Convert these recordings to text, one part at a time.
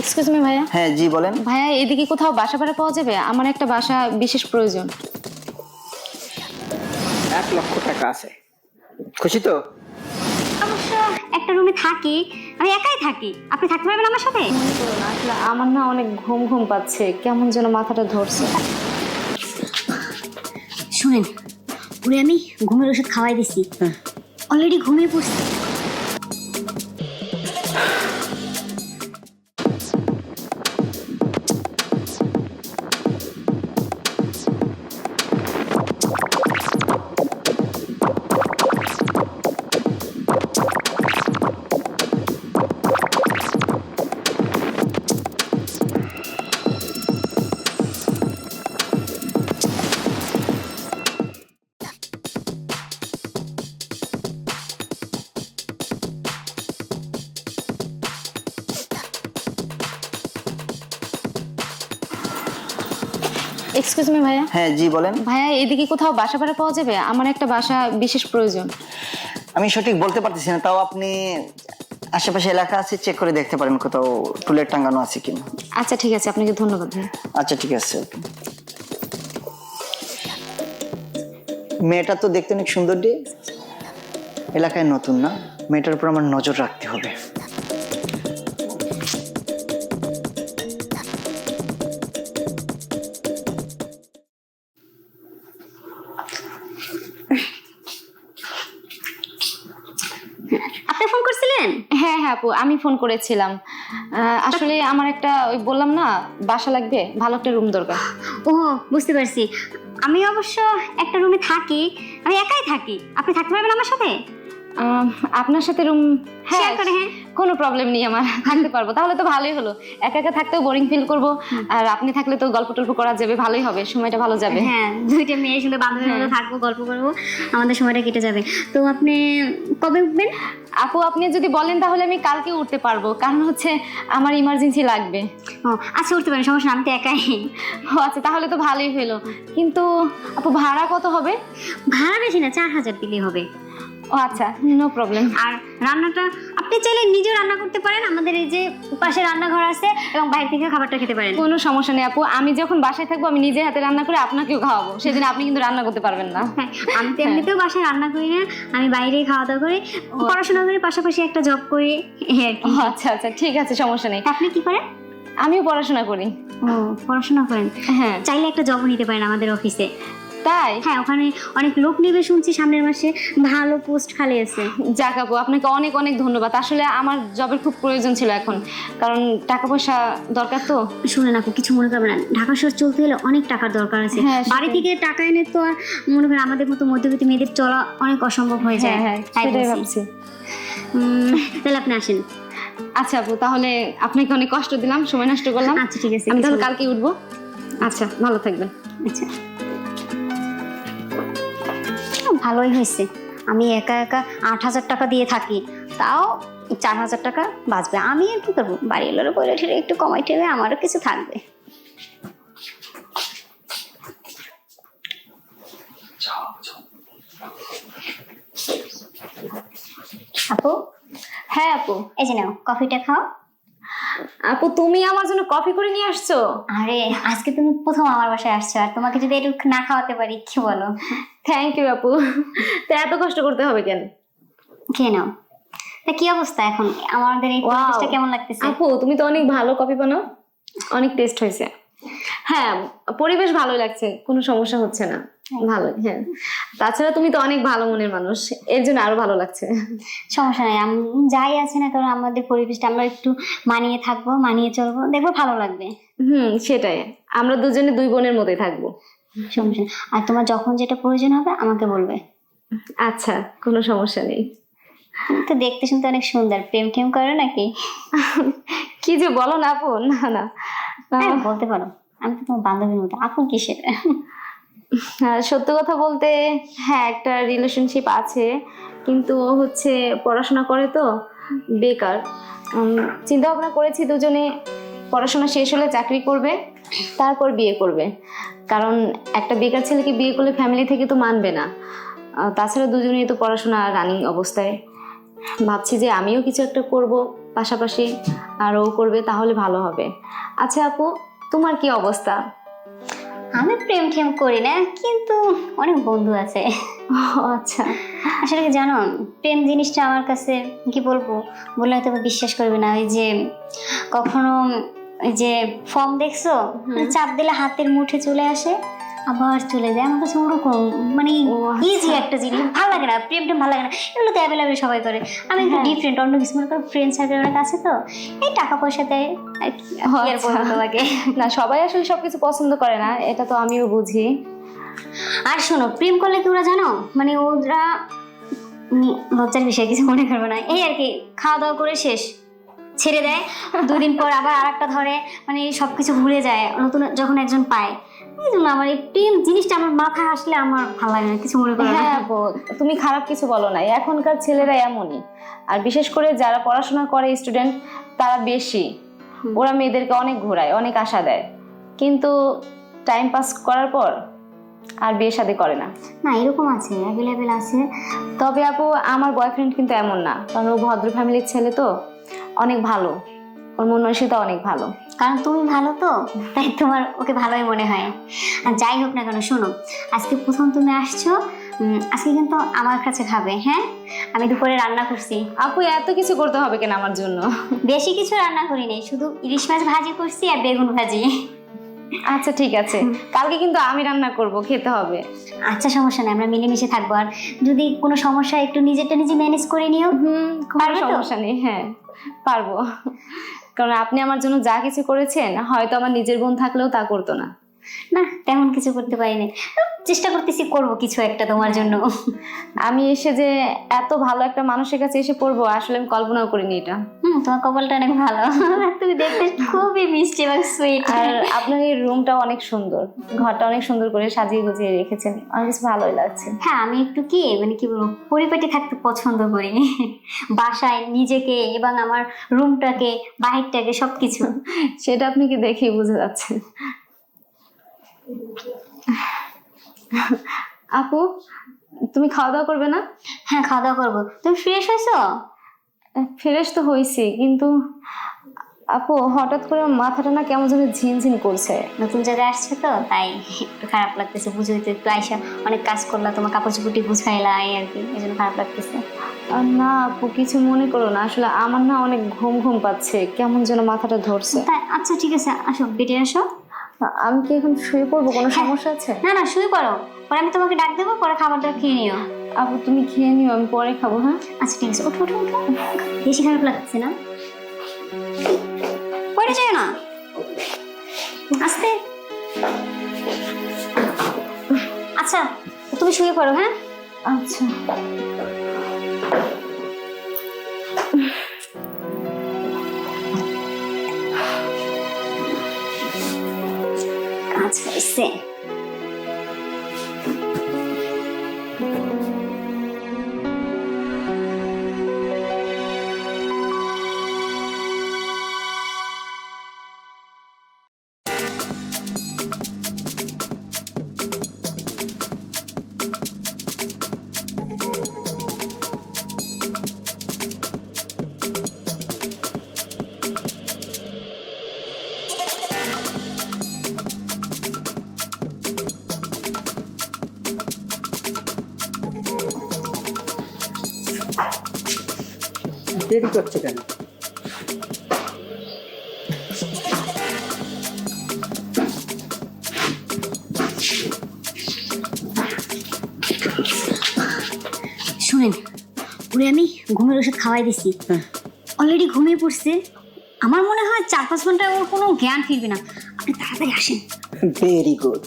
Excuse me ভাইয়া। হ্যাঁ জি বলেন। ভাইয়া এদিকে কোথাও বাসা ভাড়া পাওয়া যাবে? আমার একটা বাসা বিশেষ প্রয়োজন। এক লক্ষ টাকা আছে। খুশি তো? অবশ্য একটা রুমে থাকি। আমি একাই থাকি। আপনি থাকতে পারবেন আমার সাথে? আসলে আমার না অনেক ঘুম ঘুম পাচ্ছে। কেমন যেন মাথাটা ধরছে। শুনেন ওরে আমি ঘুমের ওষুধ খাওয়াই দিছি। অলরেডি ঘুমিয়ে পড়ছি। এক্সকিউজ মি ভাইয়া। হ্যাঁ জি বলেন। ভাইয়া এদিকে কোথাও বাসা ভাড়া পাওয়া যাবে? আমার একটা বাসা বিশেষ প্রয়োজন। আমি সঠিক বলতে পারতেছি না তাও আপনি আশেপাশে এলাকা আছে চেক করে দেখতে পারেন কোথাও টুলেট টাঙ্গানো আছে কিনা। আচ্ছা ঠিক আছে আপনাকে ধন্যবাদ ভাইয়া। আচ্ছা ঠিক আছে. মেয়েটা তো দেখতে অনেক সুন্দর দিয়ে এলাকায় নতুন না মেয়েটার উপর আমার নজর রাখতে হবে। করছিলেন হ্যাঁ হ্যাঁ আপু আমি ফোন করেছিলাম। আহ, আসলে আমার একটা ওই বললাম না বাসা লাগবে ভালো একটা রুম দরকার। ও বুঝতে পারছি। আমি অবশ্য একটা রুমে থাকি আমি একাই থাকি। আপনি থাকতে পারবেন আমার সাথে? আপনার সাথে রুম হ্যাঁ শেয়ার করে হ্যাঁ। কোনো প্রবলেম নেই আমার থাকতে পারব। তাহলে তো ভালোই হলো। একা একা থাকতেও বোরিং ফিল করব। আর আপনি থাকলে তো গল্প টল্প করা যাবে ভালোই হবে সময়টা ভালো যাবে। হ্যাঁ দুইটা মেয়ে সুন্দর বান্ধবীর মতো হ্যাঁ। থাকব গল্প করব আমাদের সময়টা কেটে যাবে। তো আপনি কবে উঠবেন? আপু আপনি যদি বলেন তাহলে আমি কালকে উঠতে পারব। কারণ হচ্ছে আমার ইমার্জেন্সি লাগবে। ও আচ্ছা উঠতে পারেন সমস্যা আমি তো একাই। ও আচ্ছা তাহলে তো ভালোই হলো। কিন্তু আপু ভাড়া কত হবে? ভাড়া বেশি না চার হাজার দিলেই হবে। ও আচ্ছা নো প্রবলেম আর রান্নাটা আপনি চাইলে নিজেও রান্না করতে পারেন আমাদের এই যে পাশে রান্নাঘর আছে এবং বাইরে থেকে খাবারটা খেতে পারেন। কোনো সমস্যা নেই আপু আমি যখন বাসায় থাকব আমি নিজে হাতে রান্না করে আপনাকেও খাওয়াবো সেদিন আপনি কিন্তু রান্না করতে পারবেন না। হ্যাঁ আমি তো এমনিতেও বাসায় রান্না করি না আমি বাইরেই খাওয়া দাওয়া করি পড়াশোনা করি পাশাপাশি একটা জব করি আচ্ছা আচ্ছা ঠিক আছে সমস্যা নেই। আপনি কি করেন? আমিও পড়াশোনা করি। ও পড়াশোনা করেন। হ্যাঁ। চাইলে একটা জব নিতে পারেন আমাদের অফিসে তাই? হ্যাঁ ওখানে অনেক লোক নেবে শুনছি সামনের মাসে। ভালো পোস্ট খালি আছে যাক আপু আপনাকে অনেক অনেক ধন্যবাদ। আসলে আমার জবের খুব প্রয়োজন ছিল এখন। কারণ টাকা পয়সা দরকার তো। শুনে না কিছু মনে করবেন না। ঢাকা শহর চলতে গেলে অনেক টাকার দরকার আছে। হ্যাঁ, বাড়ি থেকে টাকা এনে তো আর মনে করেন আমাদের মতো মধ্যবিত্ত মেয়েদের চলা অনেক অসম্ভব হয়ে যায়। হ্যাঁ হ্যাঁ সেটাই ভাবছি। তাহলে আপনি আসেন। আচ্ছা আপু তাহলে আপনাকে অনেক কষ্ট দিলাম সময় নষ্ট করলাম। আচ্ছা ঠিক আছে আমি তাহলে কালকে উঠবো। আচ্ছা। ভালো থাকবেন। আচ্ছা। ভালোই হয়েছে। আমি একা একা আট হাজার টাকা দিয়ে থাকি, তাও চার হাজার টাকা বাঁচবে। আমি আর কি করব? বাড়ি এলোর বলে ঠেলে একটু কমাই ঠেলে আমারও কিছু থাকবে। আপু? হ্যাঁ আপু, এই যে নাও, কফিটা খাও। আপু তুমি আমার জন্য কফি করে নিয়ে আসছো? আরে আজকে তুমি প্রথম আমার বাসায় আসছো আর তোমাকে যদি একটু না খাওয়াতে পারি কি বলো? থ্যাংক ইউ আপু। তো এত কষ্ট করতে হবে কেন? খেয়ে নাও। তা কি অবস্থা এখন? আমাদের এই. পরিবেশটা কেমন লাগতেছে? আপু তুমি তো অনেক ভালো কফি বানাও। অনেক টেস্ট হয়েছে। হ্যাঁ পরিবেশ ভালো লাগছে কোনো সমস্যা হচ্ছে না। ভালো হ্যাঁ। তাছাড়া তুমি তো অনেক ভালো মনের মানুষ এর জন্য আরও ভালো লাগছে। সমস্যা নাই যাই আছে না কারণ আমাদের পরিবেশটা আমরা একটু মানিয়ে থাকব মানিয়ে চলবো দেখব ভালো লাগবে। হুম সেটাই আমরা দুজনে দুই বোনের মতোই থাকব। সমস্যা আর তোমার যখন যেটা প্রয়োজন হবে আমাকে বলবে। আচ্ছা কোনো সমস্যা নেই। তো দেখতে শুনতে অনেক সুন্দর প্রেম টেম করো নাকি? কি যে বলো না আপু না না। হ্যাঁ, বলতে পারো। আমি তো তোমার বান্ধবীর মতো আপন কিসের? আর সত্য কথা বলতে হ্যাঁ একটা রিলেশনশিপ আছে, কিন্তু হচ্ছে পড়াশোনা করে তো, বেকার। চিন্তা ভাবনা করেছি দুজনে পড়াশোনা শেষ হলে চাকরি করবে, তারপর বিয়ে করবে। কারণ একটা বেকার ছেলেকে বিয়ে করলে ফ্যামিলি থেকে তো মানবে না। তাছাড়া দুজনেই তো পড়াশোনা রানিং অবস্থায়। ভাবছি যে আমিও কিছু একটা করব পাশাপাশি, আর ও করবে তাহলে ভালো হবে। আচ্ছা আপু, তোমার কি অবস্থা? আমি প্রেম টেম করি না কিন্তু অনেক বন্ধু আছে। আচ্ছা। আসলে কি জানো প্রেম জিনিসটা আমার কাছে কি বলব বললে হয়তো বিশ্বাস করবে না ওই যে কখনো ওই যে ফর্ম দেখছ চাপ দিলে হাতের মুঠে চলে আসে আবার চলে যায়। আমার কাছে ওরকম মানে আচ্ছা। ইজি একটা জিনিস। ভালো লাগে না প্রেম টেম ভালো লাগে না। এগুলো তো অ্যাভেলেবেল সবাই করে। আমি একটু হ্যাঁ। ডিফারেন্ট অন্য কিছু মনে করো ফ্রেন্ড সার্কেল অনেক আছে তো এই টাকা পয়সা দেয় আর বলব আচ্ছা। না সবাই আসলে সবকিছু পছন্দ করে না এটা তো আমিও বুঝি। আর শোনো প্রেম করলে কি ওরা জানো? মানে ওরা লজ্জার বিষয় কিছু মনে করবে না। এই আর কি খাওয়া দাওয়া করে শেষ ছেড়ে দেয়। দুদিন পর আবার আর একটা ধরে মানে সবকিছু ভুলে যায়। নতুন যখন একজন পায় এই জন্য আমার এই প্রেম জিনিসটা আমার মাথায় আসলে আমার ভালো লাগে না কিছু মনে করে হ্যাঁ আপু তুমি খারাপ কিছু বলো না। এখনকার ছেলেরা এমনই। আর বিশেষ করে যারা পড়াশোনা করে স্টুডেন্ট তারা বেশি। ওরা মেয়েদেরকে অনেক ঘোরায় অনেক আশা দেয়। কিন্তু টাইম পাস করার পর আর বিয়ে শাদী করে না। না এরকম আছে অ্যাভেলেবেল আছে। তবে আপু আমার বয়ফ্রেন্ড কিন্তু এমন না। কারণ ও ভদ্র ফ্যামিলির ছেলে তো অনেক ভালো। ওর মন মানসিকতা অনেক ভালো। কারণ তুমি ভালো তো তাই তোমার ওকে ভালোই মনে হয়। আর যাই হোক না কেন শোনো আজকে প্রথম তুমি আসছো আজকে কিন্তু আমার কাছে খাবে হ্যাঁ? আমি দুপুরে রান্না করছি। আপু এত কিছু করতে হবে কেন আমার জন্য? বেশি কিছু রান্না করি নাই শুধু ইলিশ মাছ ভাজি করছি আর বেগুন ভাজি। আচ্ছা ঠিক আছে। কালকে কিন্তু আমি রান্না করব খেতে হবে। আচ্ছা সমস্যা নেই আমরা মিলেমিশে থাকব। আর যদি কোনো সমস্যা একটু নিজেরটা নিজে ম্যানেজ করে নিও। হুম কোনো সমস্যা নেই হ্যাঁ পারব। কারণ আপনি আমার জন্য যা কিছু করেছেন, হয়তো আমার নিজের বোন থাকলেও তা করতো না। না তেমন কিছু করতে পারিনি। চেষ্টা করতেছি করব কিছু একটা তোমার জন্য। আমি এসে যে এত ভালো একটা মানুষের কাছে এসে পড়ব আসলে আমি কল্পনাও করিনি এটা। হুম তোমার কপালটা অনেক ভালো। তুমি দেখতে খুবই মিষ্টি এবং সুইট আর আপনার এই রুমটা অনেক সুন্দর। ঘরটা অনেক সুন্দর করে সাজিয়ে গুছিয়ে রেখেছেন। অনেক কাছে ভালোই লাগছে। হ্যাঁ আমি একটু কি মানে কি বলব পরিপাটি থাকতে পছন্দ করি। বাসায় নিজেকে এবং আমার রুমটাকে বাহিরটাকে সবকিছু। সেটা আপনি কি দেখেই বুঝে যাচ্ছেন আপু তুমি খাওয়া দাওয়া করবে না? হ্যাঁ খাওয়া দাওয়া করব। তুমি ফ্রেশ হয়েছো? ফ্রেশ তো হয়েছি কিন্তু আপু হঠাৎ করে মাথাটা না কেমন যেন ঝিনঝিন করছে। নতুন জায়গায় আসছে তো তাই একটু খারাপ লাগতেছে বুঝোই তো একটু আইসা অনেক কাজ করলা তোমার কাপড় চুপুটি গুছাইলা এই আর কি এই জন্য খারাপ লাগতেছে। না আপু কিছু মনে করো না আসলে আমার না অনেক ঘুম ঘুম পাচ্ছে কেমন যেন মাথাটা ধরছে। তাই আচ্ছা ঠিক আছে আসো বেটে আসো। আমি কি এখন শুয়ে পড়ব? কোনো হ্যাঁ। সমস্যা আছে? না না শুয়ে পড়ো। পরে আমি তোমাকে ডাক দেবো পরে খাবারটা খেয়ে নিও। আপু তুমি খেয়ে নিও আমি পরে খাব হ্যাঁ? আচ্ছা ঠিক আছে। ওঠো ওঠো ওঠো। বেশি খারাপ লাগছে না। পড়ে যায় না। আস্তে। আচ্ছা তুমি শুয়ে পড়ো হ্যাঁ? আচ্ছা। কাজ হয়েছে দেরি করছে কেন? শুনেন ওরে আমি ঘুমের ওষুধ খাওয়াই দিছি। হ্যাঁ। অলরেডি ঘুমিয়ে পড়ছে। আমার মনে হয় চার পাঁচ ঘন্টায় ওর কোনো জ্ঞান ফিরবে না। আপনি তাড়াতাড়ি আসেন। ভেরি গুড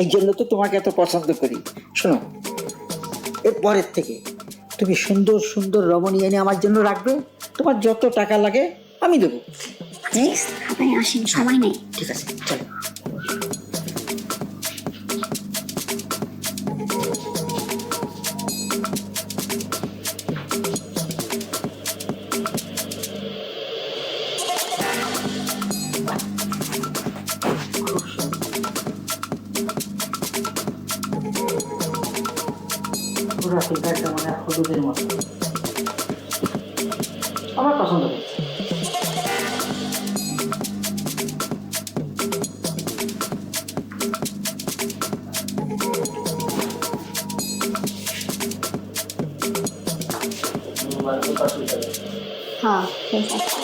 এই জন্য তো তোমাকে এত পছন্দ করি। শোনো এর পরের থেকে তুমি সুন্দর সুন্দর রমণী এনে আমার জন্য রাখবে। তোমার যত টাকা লাগে আমি দেবো? আপনি আসেন সময় নেই। ঠিক আছে চলো। 好，谢谢。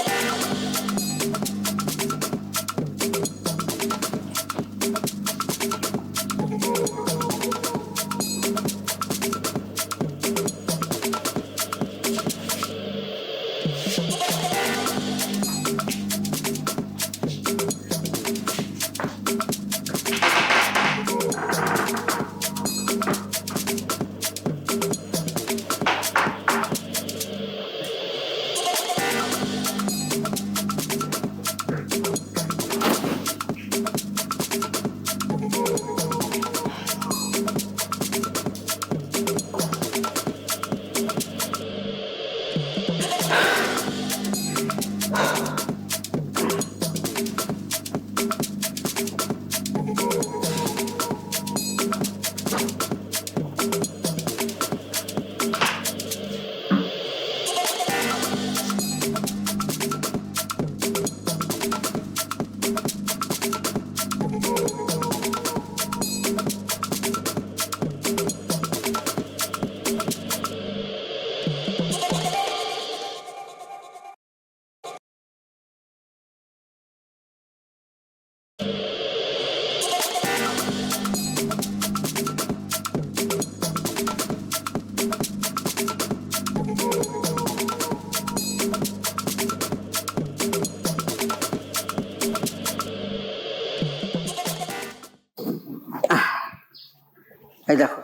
এই দেখো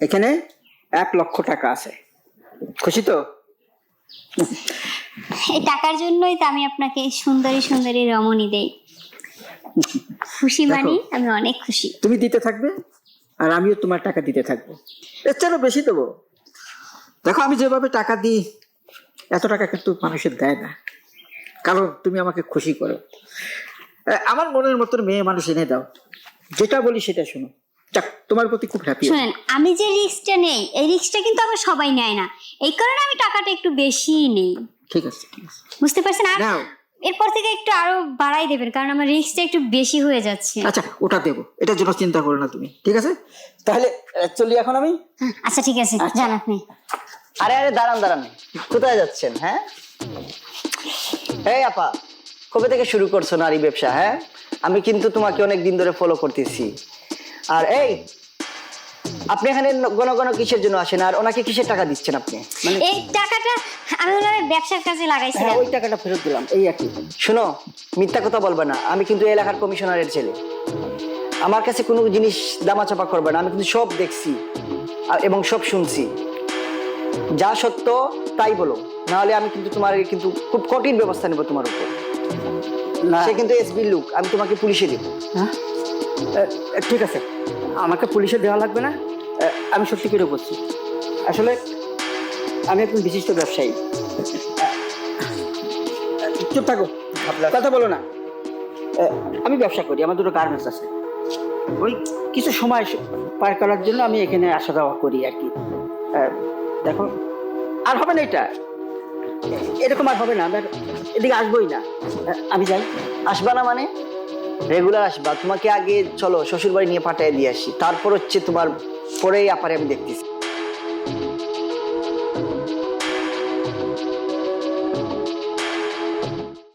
এখানে এক লক্ষ টাকা আছে। খুশি তো? এই টাকার জন্যই তো আমি আপনাকে সুন্দরী সুন্দরী রমণী দেই। খুশি। মানি আমি অনেক খুশি। তুমি দিতে থাকবে আর আমিও তোমার টাকা দিতে থাকব। এর চেয়ে বেশি দেবো। দেখো আমি যেভাবে টাকা দিই এত টাকা কিন্তু মানুষের দেয় না। কারণ তুমি আমাকে খুশি করো। আমার মনের মতন মেয়ে মানুষ এনে দাও। যেটা বলি সেটা শোনো। যাক তোমার প্রতি খুব হ্যাপি শুনেন আমি যে রিস্কটা নেই এই রিস্কটা কিন্তু আবার সবাই নেয় না। এই কারণে আমি টাকাটা একটু বেশি নেই। ঠিক আছে ঠিক আছে। বুঝতে পারছেন? আর নাও এরপর থেকে একটু আরও বাড়াই দেবেন কারণ আমার রিস্কটা একটু বেশি হয়ে যাচ্ছে। আচ্ছা ওটা দেবো। এটার জন্য চিন্তা করো না তুমি ঠিক আছে? তাহলে চলি এখন আমি? আচ্ছা ঠিক আছে যান আপনি। আরে আরে দাঁড়ান দাঁড়ান। কোথায় যাচ্ছেন হ্যাঁ? এই আপা কবে থেকে শুরু করছ নারী ব্যবসা হ্যাঁ? আমি কিন্তু তোমাকে অনেক দিন ধরে ফলো করতেছি। আর এই আপনি এখানে ন- ঘন ঘন কিসের জন্য আসেন? আর ওনাকে কিসের টাকা দিচ্ছেন আপনি? মানে এই টাকাটা আমি ওনার ব্যবসার কাজে হ্যাঁ লাগাইছিলাম ওই টাকাটা ফেরত দিলাম এই আর কি। শোনো মিথ্যা কথা বলবে না। আমি কিন্তু এই এলাকার কমিশনারের ছেলে। আমার কাছে কোনো জিনিস দামাচাপা করবে না। আমি কিন্তু সব দেখছি এবং সব শুনছি। যা সত্য তাই বলো। নাহলে আমি কিন্তু তোমার কিন্তু খুব কঠিন ব্যবস্থা নেব তোমার উপর। না। সে কিন্তু এসবির লুক। আমি তোমাকে পুলিশে দেবো। হ্যাঁ? ঠিক আছে। আমাকে পুলিশে দেওয়া লাগবে না। আমি সত্যি করে বলছি। আসলে আমি একজন বিশিষ্ট ব্যবসায়ী। চুপ থাকো। কথা বলো না। আমি ব্যবসা করি। আমার দুটো গার্মেন্টস আছে। ওই কিছু সময় পার করার জন্য আমি এখানে আসা যাওয়া করি আর কি। দেখো, আর হবে না এটা। এরকম আর হবে না। এদিকে আসবোই না। আমি যাই। আসবা না মানে? রেগুলার আসবা। তোমাকে আগে চলো শ্বশুর বাড়ি নিয়ে পাঠিয়ে দিয়ে আসি। তারপর হচ্ছে তোমার পরেই আপারে আমি দেখতেছি।